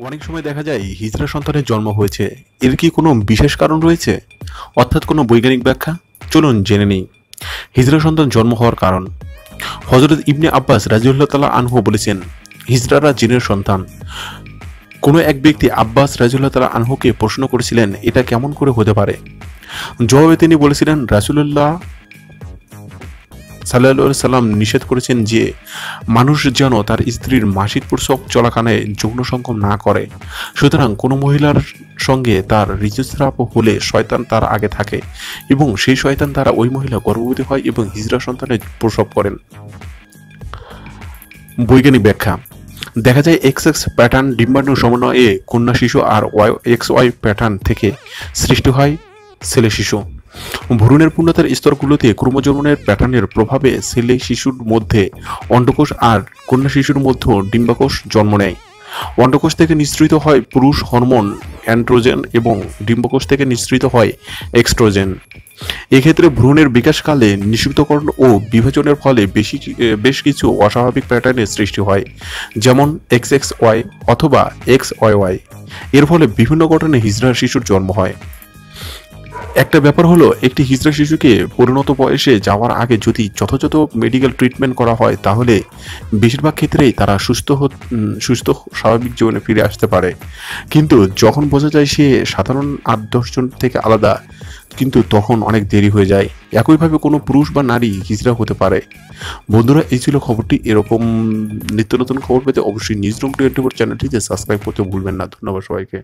অনেক সময় দেখা যায় হিজড়া সন্তানের জন্ম হয়েছে। এর কি কোনো বিশেষ কারণ রয়েছে? অর্থাৎ কোনো বৈজ্ঞানিক ব্যাখ্যা? চলুন জেনে নিই। হিজড়া সন্তান জন্ম হওয়ার কারণ। হজরত ইবনে আব্বাস রাজিউল্লাহ তালা আনহু বলেছেন হিজড়ারা জিনের সন্তান। কোনো এক ব্যক্তি আব্বাস রাজিউল্লাহ তালা আনহুকে প্রশ্ন করেছিলেন, এটা কেমন করে হতে পারে? জবাবে তিনি বলেছিলেন, রাসুলুল্লাহ সাল্লাহ সাল্লাম নিষেধ করেছেন যে মানুষ যেন তার স্ত্রীর মাসিক প্রসব চলাকালে যৌন সঙ্গম না করে। সুতরাং কোনো মহিলার সঙ্গে তার ঋতুস্রাব হলে শয়তান তার আগে থাকে এবং সেই শয়তান দ্বারা ওই মহিলা গর্ভবতী হয় এবং হিজরা সন্তানের প্রসব করেন। বৈজ্ঞানিক ব্যাখ্যা, দেখা যায় এক্স এক্স প্যাটার্ন ডিম্বাণু সমন্বয়ে কন্যা শিশু আর ওয়াই এক্স ওয়াই প্যাটার্ন থেকে সৃষ্টি হয় ছেলে শিশু। ভ্রূণের পূর্ণতার স্তরগুলোতে ক্রোমোজোমের প্যাটার্নের প্রভাবে ছেলে শিশুর মধ্যে অন্ডকোষ আর কন্যা শিশুর মধ্যে ডিম্বাকোষ জন্ম নেয়। অন্ডকোষ থেকে নিঃসৃত হয় পুরুষ হরমোন, অ্যান্ড্রোজেন এবং ডিম্বকোষ থেকে নিঃসৃত হয় এক্সট্রোজেন। এক্ষেত্রে ভ্রূণের বিকাশকালে নিষিদ্ধকরণ ও বিভাজনের ফলে বেশি, বেশ কিছু অস্বাভাবিক প্যাটার্নের সৃষ্টি হয়, যেমন এক্স এক্স ওয়াই অথবা এক্স ওয়াই ওয়াই। এর ফলে বিভিন্ন ঘটনে হিজড়া শিশুর জন্ম হয়। একটা ব্যাপার হলো, একটি হিজড়া শিশুকে পরিণত বয়সে যাওয়ার আগে যদি যথাযথ মেডিকেল ট্রিটমেন্ট করা হয়, তাহলে বেশিরভাগ ক্ষেত্রেই তারা সুস্থ সুস্থ স্বাভাবিক জীবনে ফিরে আসতে পারে। কিন্তু যখন বোঝা যায় সে সাধারণ আট দশজন থেকে আলাদা, কিন্তু তখন অনেক দেরি হয়ে যায়। একইভাবে কোনো পুরুষ বা নারী হিজড়া হতে পারে। বন্ধুরা, এই ছিল খবরটি। এরকম নিত্য নতুন খবর পেতে অবশ্যই নিউজ রুম টোয়েন্টি ফোর চ্যানেলটিতে সাবস্ক্রাইব করতে ভুলবেন না। ধন্যবাদ সবাইকে।